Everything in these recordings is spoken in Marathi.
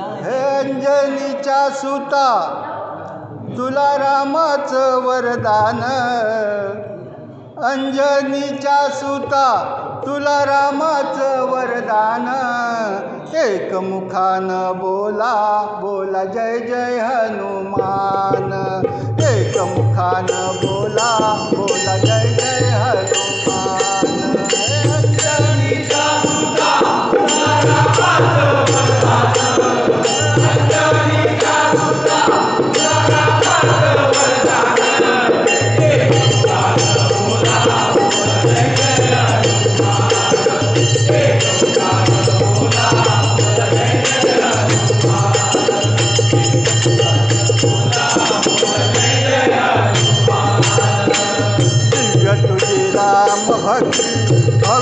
अंजनीच्या सुता तुला रामाचं वरदान. अंजनीच्या सुता तुला रामाचं वरदान. एकमुखान बोला बोला जय जय हनुमान. एक एकमुखान बोला बोला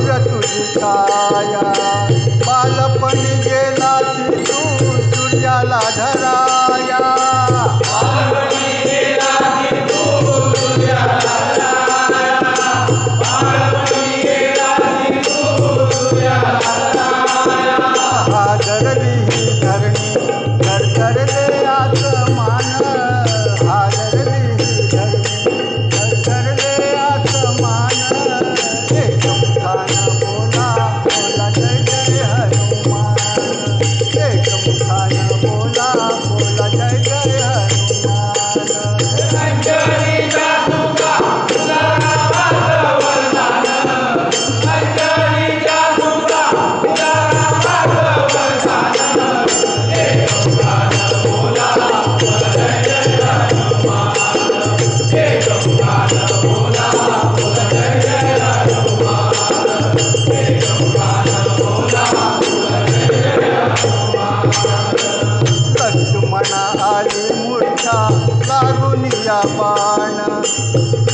सूर्य तुझी छाया बालपणी गेला तू सूर्याला धराया।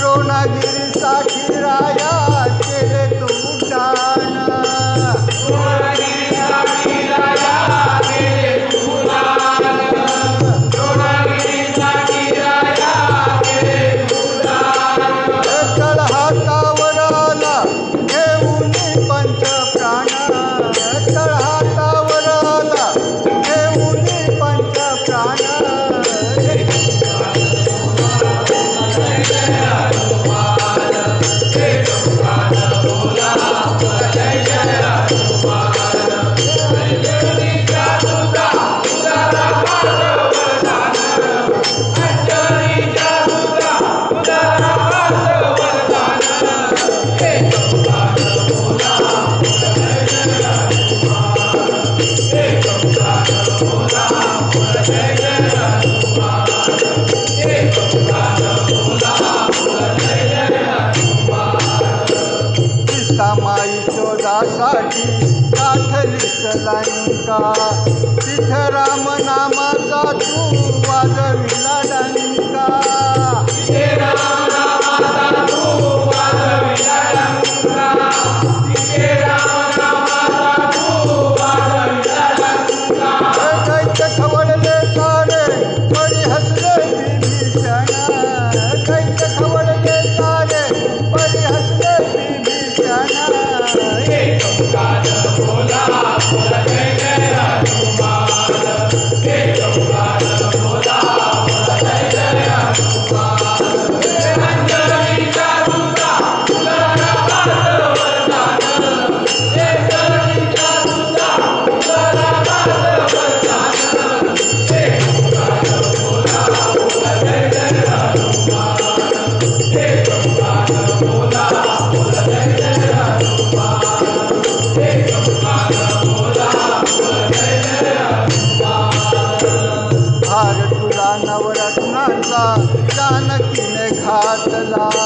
রোনাগির সাখিরা लंका सिथ राम नानक ने घात ला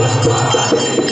Thank.